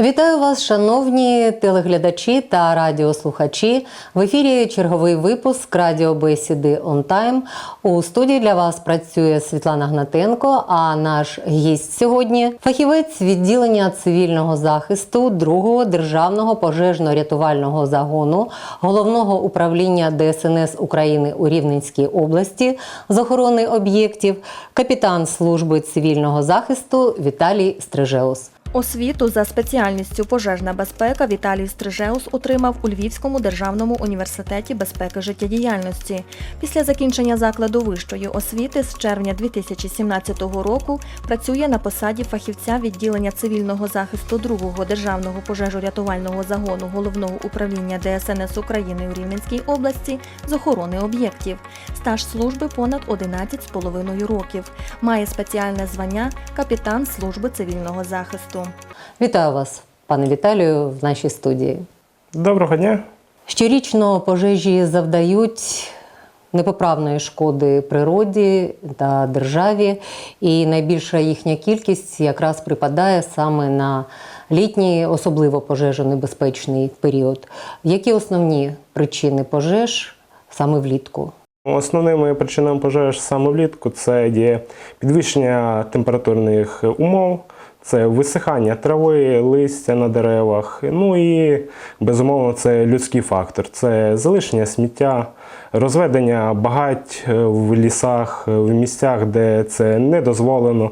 Вітаю вас, шановні телеглядачі та радіослухачі. В ефірі черговий випуск радіобесіди «Он Тайм». У студії для вас працює Світлана Гнатенко. А наш гість сьогодні фахівець відділення цивільного захисту другого державного пожежно-рятувального загону головного управління ДСНС України у Рівненській області з охорони об'єктів, капітан служби цивільного захисту Віталій Стрижеус. Освіту за спеціальністю пожежна безпека Віталій Стрижеус отримав у Львівському державному університеті безпеки життєдіяльності. Після закінчення закладу вищої освіти з червня 2017 року працює на посаді фахівця відділення цивільного захисту другого державного пожежорятувального загону головного управління ДСНС України у Рівненській області з охорони об'єктів. Стаж служби понад 11,5 років. Має спеціальне звання капітан служби цивільного захисту. Вітаю вас, пане Віталію, в нашій студії. Доброго дня. Щорічно пожежі завдають непоправної шкоди природі та державі, і найбільша їхня кількість якраз припадає саме на літній, особливо пожежонебезпечний період. Які основні причини пожеж саме влітку? Основними причинами пожеж саме влітку це є підвищення температурних умов, це висихання трави, листя на деревах. Ну і безумовно це людський фактор. Це залишення сміття, розведення багать е, в лісах, в місцях, де це не дозволено.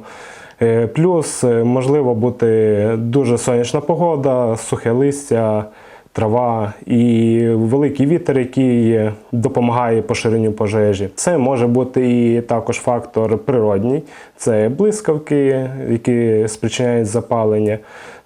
Е, Плюс е, можливо бути дуже сонячна погода, сухе листя, трава і великий вітер, який допомагає поширенню пожежі. Це може бути і також фактор природній, це блискавки, які спричиняють запалення.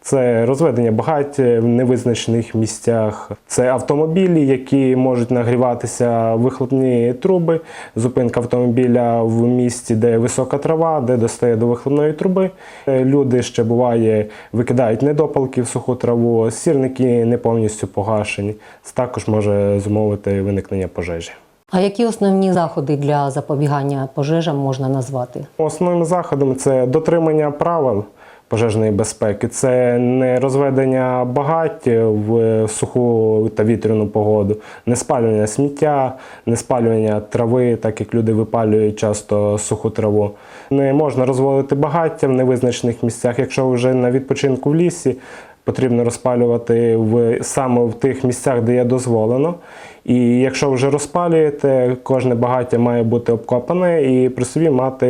Це розведення багать в невизначених місцях, це автомобілі, які можуть нагріватися вихлопні труби, зупинка автомобіля в місці, де висока трава, де достає до вихлопної труби. Е, Люди ще буває викидають недопалки в суху траву, сірники не повністю погашені. Це також може зумовити виникнення пожежі. А які основні заходи для запобігання пожежам можна назвати? Основними заходами це дотримання правил пожежної безпеки, це не розведення багать в суху та вітряну погоду, не спалювання сміття, не спалювання трави, так як люди випалюють часто суху траву. Не можна розводити багаття в невизначених місцях, якщо вже на відпочинку в лісі. Потрібно розпалювати в саме в тих місцях, де є дозволено. І якщо вже розпалюєте, кожне багаття має бути обкопане і при собі мати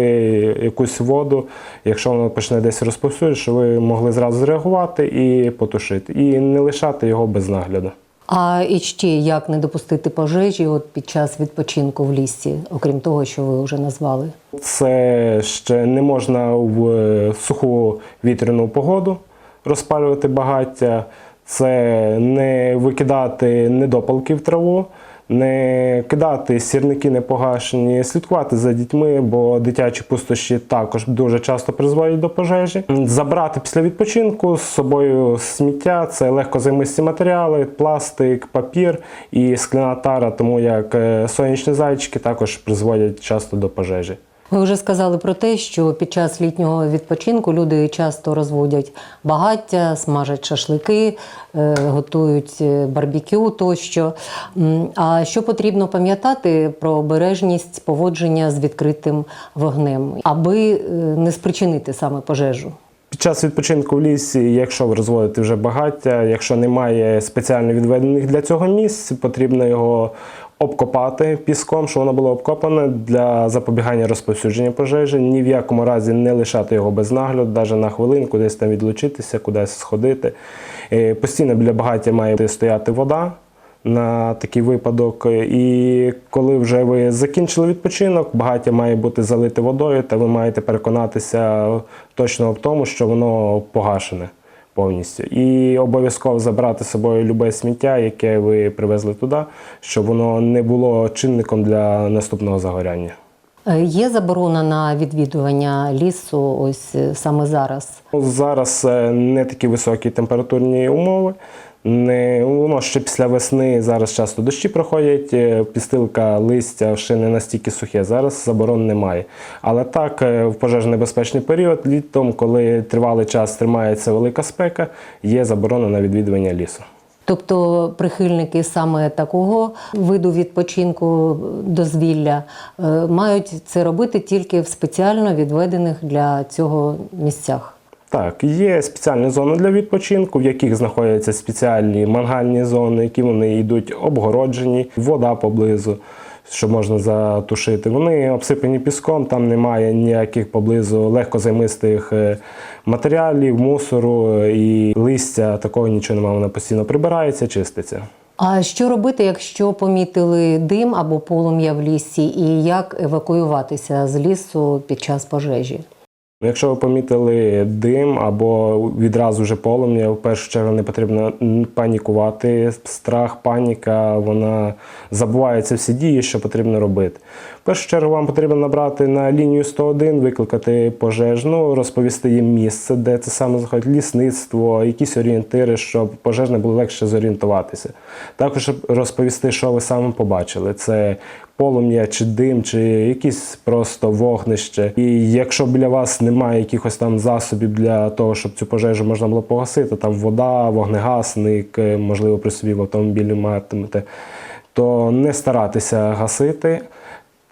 якусь воду, якщо воно почне десь розповсюджувати, щоб ви могли зразу зреагувати і потушити, і не лишати його без нагляду. А і ще як не допустити пожежі от під час відпочинку в лісі, окрім того, що ви вже назвали? Це ще не можна в суху вітряну погоду розпалювати багаття, це не викидати недопалки в траву, не кидати сірники непогашені, слідкувати за дітьми, бо дитячі пустощі також дуже часто призводять до пожежі. Забрати після відпочинку з собою сміття, це легкозаймисті матеріали, пластик, папір і скляна тара, тому як е, сонячні зайчики також призводять часто до пожежі. Ви вже сказали про те, що під час літнього відпочинку люди часто розводять багаття, смажать шашлики, е, готують е, барбекю тощо. А що потрібно пам'ятати про обережність поводження з відкритим вогнем, аби е, не спричинити саме пожежу? Під час відпочинку в лісі, якщо ви розводите вже багаття, якщо немає спеціально відведених для цього місць, потрібно його обкопати піском, щоб воно було обкопане для запобігання розповсюдження пожежі. Ні в якому разі не лишати його без нагляду, навіть на хвилинку, десь там відлучитися, кудись сходити. Е, Постійно біля багаття має стояти вода. На такий випадок, і коли вже ви закінчили відпочинок, багаття має бути залите водою, та ви маєте переконатися точно в тому, що воно погашене повністю. І обов'язково забрати з собою любе сміття, яке ви привезли туди, щоб воно не було чинником для наступного загоряння. Е, Є заборона на відвідування лісу ось е, саме зараз. Зараз е, не такі високі температурні умови. Не, воно ще після весни зараз часто дощі проходять, е, підстилка листя ще не настільки сухе. Зараз заборон немає. Але так, е, в пожежонебезпечний період, літом, коли тривалий час тримається велика спека, є заборона на відвідування лісу. Тобто прихильники саме такого виду відпочинку дозвілля е, мають це робити тільки в спеціально відведених для цього місцях. Так, є спеціальні зони для відпочинку, в яких знаходяться спеціальні мангальні зони, які вони йдуть обгороджені, вода поблизу, що можна затушити. Вони обсипані піском, там немає ніяких поблизу легкозаймистих е, матеріалів, мусору е, і листя, такого нічого немає, воно постійно прибирається, чиститься. А що робити, якщо помітили дим або полум'я в лісі, і як евакуюватися з лісу під час пожежі? Якщо ви помітили дим або відразу вже полум'я, в першу чергу не потрібно панікувати. Страх, паніка, вона забувається всі дії, що потрібно робити. Першу чергу вам потрібно набрати на лінію 101, викликати пожежну, розповісти їм місце, де це саме заходить, лісництво, якісь орієнтири, щоб пожежне було легше зорієнтуватися. Також розповісти, що ви саме побачили. Це полум'я чи дим, чи якісь просто вогнище. І якщо біля вас немає якихось там засобів для того, щоб цю пожежу можна було погасити, там вода, вогнегасник, е, можливо, при собі в автомобілі матимете, то не старатися гасити.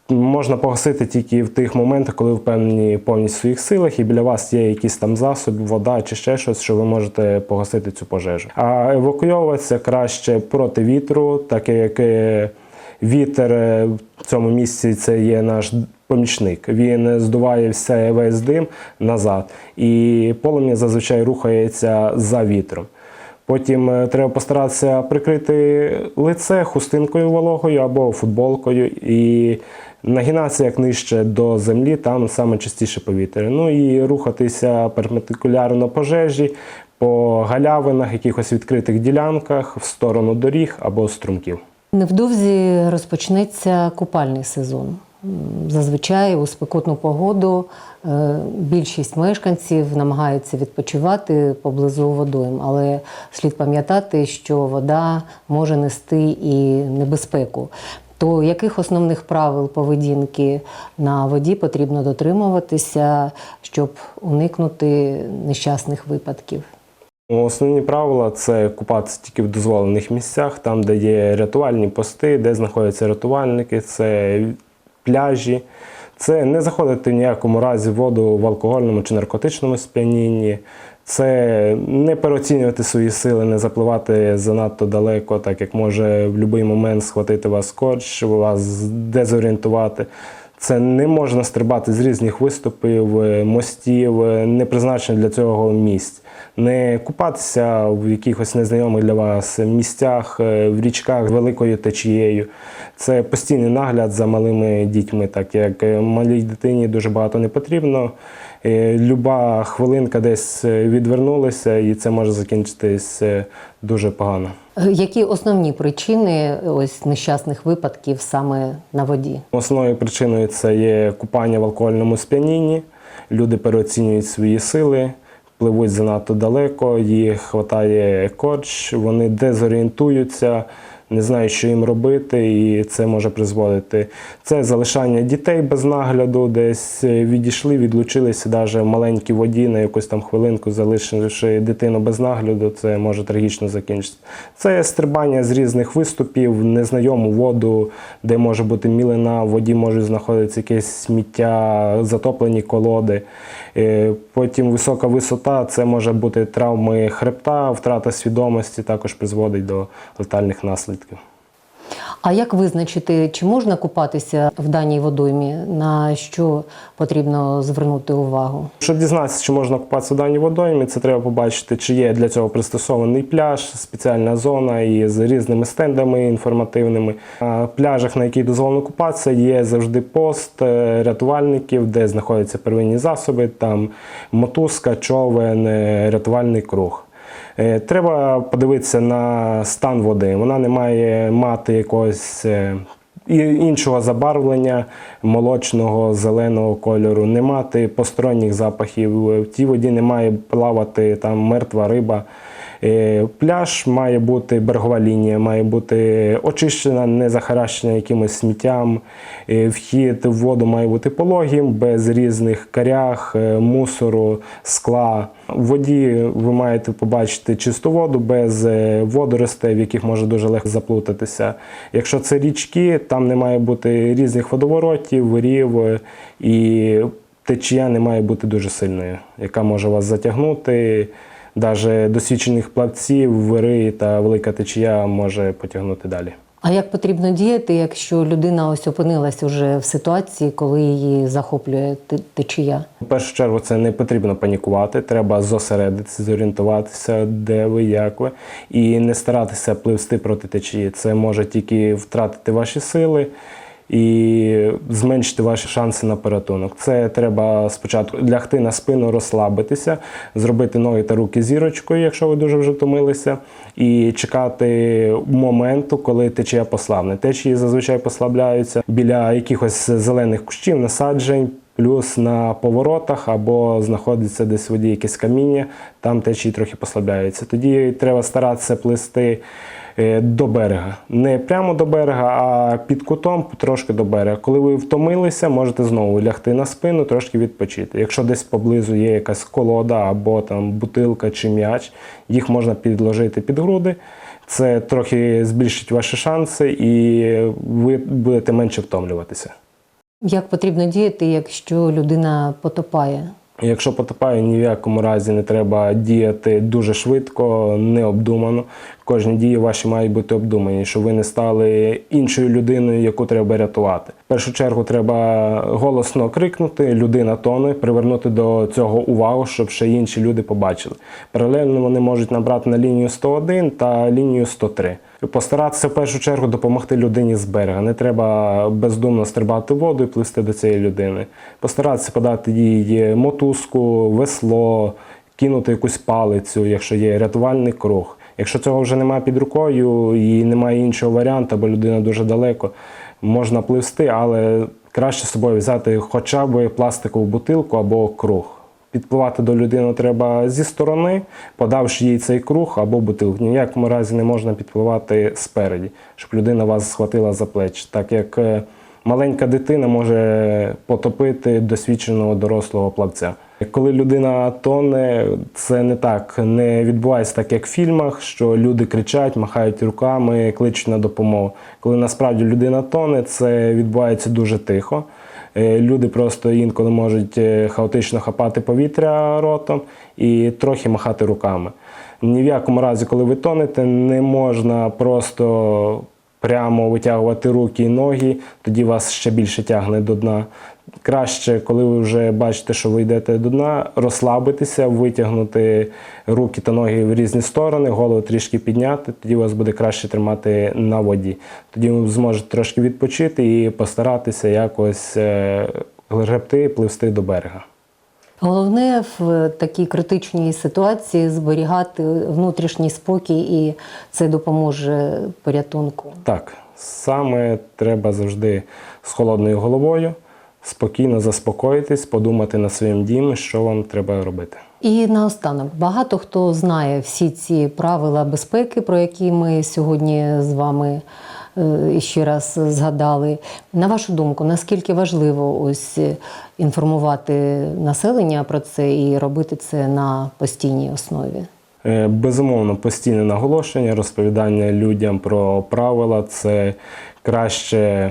Можна погасити тільки в тих моментах, коли ви впевнені повністю в своїх силах, і біля вас є якісь там засоби, вода чи ще щось, що ви можете погасити цю пожежу. А евакуйовуватися краще проти вітру, так як е, вітер е, в цьому місці це є наш помічник. Він здуває все весь дим назад, і полум'я зазвичай рухається за вітром. Потім е, треба постаратися прикрити лице хустинкою вологою або футболкою і нагинатися як нижче до землі, там саме чистіше повітря. Ну і рухатися перпендикулярно пожежі по галявинах, якихось відкритих ділянках в сторону доріг або струмків. Невдовзі розпочнеться купальний сезон. Зазвичай у спекотну погоду е, більшість мешканців намагаються відпочивати поблизу водойм, але слід пам'ятати, що вода може нести і небезпеку. То яких основних правил поведінки на воді потрібно дотримуватися, щоб уникнути нещасних випадків? Основні правила це купатися тільки в дозволених місцях, там, де є рятувальні пости, де знаходяться рятувальники, це пляжі. Це не заходити в ніякому разі в воду в алкогольному чи наркотичному сп'янінні. Це не переоцінювати свої сили, не запливати занадто далеко, так як може в будь-який момент схватити вас корч, вас дезорієнтувати. Це не можна стрибати з різних виступів, е, мостів, е, не призначених для цього місць. Не купатися в якихось незнайомих для вас місцях, е, в річках з великою течією. Це постійний нагляд за малими дітьми, так як малій дитині дуже багато не потрібно. Е, Люба хвилинка десь е, відвернулася, і це може закінчитись е, дуже погано. Які основні причини ось нещасних випадків саме на воді? Основною причиною це є купання в алкогольному сп'янінні. Люди переоцінюють свої сили, пливуть занадто далеко, їх хватає корч, вони дезорієнтуються, не знають, що їм робити, і це може призводити. Це залишання дітей без нагляду, десь е, відійшли, відлучилися навіть в маленькій воді на якусь там хвилинку, залишивши дитину без нагляду, це може трагічно закінчитися. Це стрибання з різних виступів, незнайому воду, де може бути мілина, в воді можуть знаходитися якесь сміття, затоплені колоди. Е, Потім висока висота, це може бути травми хребта, втрата свідомості, також призводить до летальних наслідків. А як визначити, чи можна купатися в даній водоймі? На що потрібно звернути увагу? Щоб дізнатися, чи можна купатися в даній водоймі, це треба побачити, чи є для цього пристосований пляж, спеціальна зона із різними стендами інформативними. На пляжах, на яких дозволено купатися, є завжди пост е, рятувальників, де знаходяться первинні засоби, там мотузка, човен, е, рятувальний круг. Е, Треба подивитися на стан води. Вона не має мати якогось е, іншого забарвлення, молочного, зеленого кольору, не мати посторонніх запахів. В тій воді не має плавати там мертва риба. Е, Пляж має бути берегова лінія, має бути очищена, не захаращена якимось сміттям. Е, Вхід в воду має бути пологим, без різних каряг, е, мусору, скла. В воді ви маєте побачити чисту воду без водоростей, в яких може дуже легко заплутатися. Якщо це річки, там не має бути різних водоворотів, рів і течія не має бути дуже сильною, яка може вас затягнути. Навіть досвідчених плавців, вири та велика течія може потягнути далі. А як потрібно діяти, якщо людина ось опинилась уже в ситуації, коли її захоплює течія? В першу чергу це не потрібно панікувати, треба зосередитися, зорієнтуватися, де ви, як ви, і не старатися пливсти проти течії. Це може тільки втратити ваші сили і зменшити ваші шанси на порятунок. Це треба спочатку лягти на спину, розслабитися, зробити ноги та руки зірочкою, якщо ви дуже вже втомилися, і чекати моменту, коли течія послабне. Течії зазвичай послабляються біля якихось зелених кущів, насаджень. Плюс на поворотах або знаходиться десь в воді якесь каміння, там течії трохи послабляються. Тоді треба старатися плисти е, до берега. Не прямо до берега, а під кутом трошки до берега. Коли ви втомилися, можете знову лягти на спину, трошки відпочити. Якщо десь поблизу є якась колода або там бутилка чи м'яч, їх можна підложити під груди. Це трохи збільшить ваші шанси, і ви будете менше втомлюватися. Як потрібно діяти, якщо людина потопає? Якщо потопає, ні в якому разі не треба діяти дуже швидко, необдумано. Кожні дії ваші мають бути обдумані, щоб ви не стали іншою людиною, яку треба рятувати. В першу чергу треба голосно крикнути, людина тоне, привернути до цього увагу, щоб ще інші люди побачили. Паралельно вони можуть набрати на лінію 101 та лінію 103. Постаратися в першу чергу допомогти людині з берега. Не треба бездумно стрибати воду і пливсти до цієї людини. Постаратися подати їй мотузку, весло, кинути якусь палицю, якщо є рятувальний круг. Якщо цього вже немає під рукою і немає іншого варіанту, або людина дуже далеко, можна пливсти, але краще з собою взяти хоча б пластикову бутилку або круг. Підпливати до людини треба зі сторони, подавши їй цей круг або бутилку. Ні в якому разі не можна підпливати спереді, щоб людина вас схватила за плечі, так як е, маленька дитина може потопити досвідченого дорослого плавця. Коли людина тоне, це не так, не відбувається так, як в фільмах, що люди кричать, махають руками, кличуть на допомогу. Коли насправді людина тоне, це відбувається дуже тихо. Е, Люди просто інколи можуть е, хаотично хапати повітря ротом і трохи махати руками. Ні в якому разі, коли ви тонете, не можна просто прямо витягувати руки і ноги, тоді вас ще більше тягне до дна. Краще, коли ви вже бачите, що ви йдете до дна, розслабитися, витягнути руки та ноги в різні сторони, голову трішки підняти, тоді вас буде краще тримати на воді. Тоді ви зможете трошки відпочити і постаратися якось е, гребти, пливсти до берега. Головне в такій критичній ситуації зберігати внутрішній спокій, і це допоможе порятунку. Так, саме треба завжди з холодною головою спокійно заспокоїтись, подумати над своїм дієм, що вам треба робити. І наостанок, багато хто знає всі ці правила безпеки, про які ми сьогодні з вами ще раз згадали. На вашу думку, наскільки важливо ось е, інформувати населення про це і робити це на постійній основі? Е, Безумовно, постійне наголошення, розповідання людям про правила це краще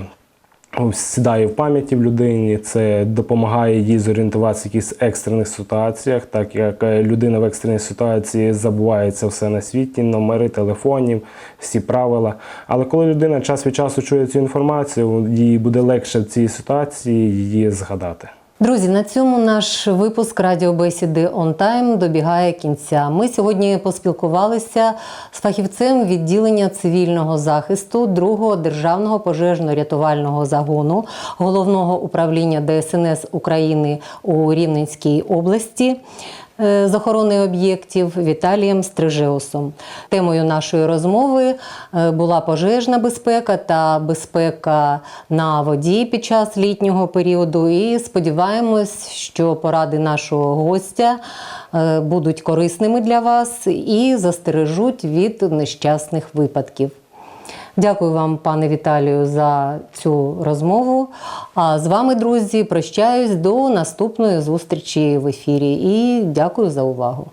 сідає в пам'яті в людині, це допомагає їй зорієнтуватися в якихось екстрених ситуаціях, так як е, людина в екстреній ситуації забувається все на світі, номери телефонів, всі правила. Але коли людина час від часу чує цю інформацію, їй буде легше в цій ситуації її згадати. Друзі, на цьому наш випуск радіобесіди On тайм» добігає кінця. Ми сьогодні поспілкувалися з фахівцем відділення цивільного захисту 2-го державного пожежно-рятувального загону головного управління ДСНС України у Рівненській області з охорони об'єктів Віталієм Стрижеусом. Темою нашої розмови е, була пожежна безпека та безпека на воді під час літнього періоду. І сподіваємось, що поради нашого гостя е, будуть корисними для вас і застережуть від нещасних випадків. Дякую вам, пане Віталію, за цю розмову. А з вами, друзі, прощаюсь до наступної зустрічі в ефірі і дякую за увагу.